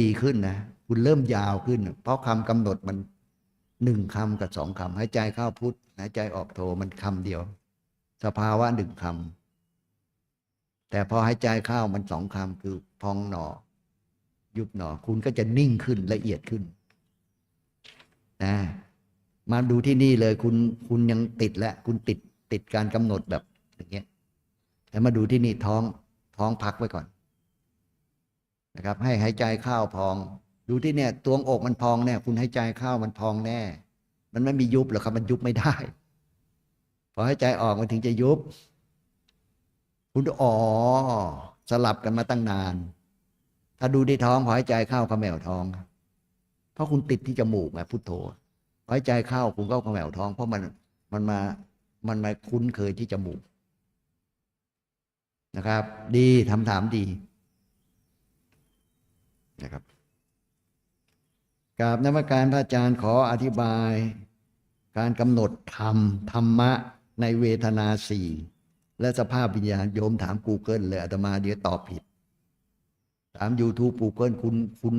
ดีขึ้นนะคุณเริ่มยาวขึ้น เพราะคำกำหนดมันหนึ่งคำกับสองคำหายใจเข้าพุทธหายใจออกโทมันคำเดียว สภาวะหนึ่งคำแต่พอหายใจเข้ามันสองคำคือพองหนอ ยุบหนอ คุณก็จะนิ่งขึ้นละเอียดขึ้นนะมาดูที่นี่เลยคุณคุณยังติดแล้วคุณติดติดการกำหนดแบบอย่างเงี้ยแต่มาดูที่นี่ท้องท้องพักไว้ก่อน นะครับ ให้หายใจเข้าพอง ดูที่เนี่ยตัวอกมันพองเนี่ย คุณหายใจเข้ามันพองแน่ มันไม่มียุบหรอกครับ มันยุบไม่ได้ พอหายใจออกมันถึงจะยุบ คุณอ๋อสลับกันมาตั้งนาน ถ้าดูที่ท้องพอหายใจเข้าเขมวท้อง เพราะคุณติดที่จมูกไงพุทโธพอหายใจเข้าคุณก็เขมวท้อง เพราะมันมันมามันมาคุ้นเคยที่จมูกนะครับ ดีทำถามดี นะครับกราบนมัสการพระอาจารย์ขออธิบาย การกำหนดธรรมธรรมะในเวทนาสี่และสภาพวิญญาณโยมถาม Google เลยอาตมาเดี๋ยวตอบผิด ถาม YouTube Google คุณคุณ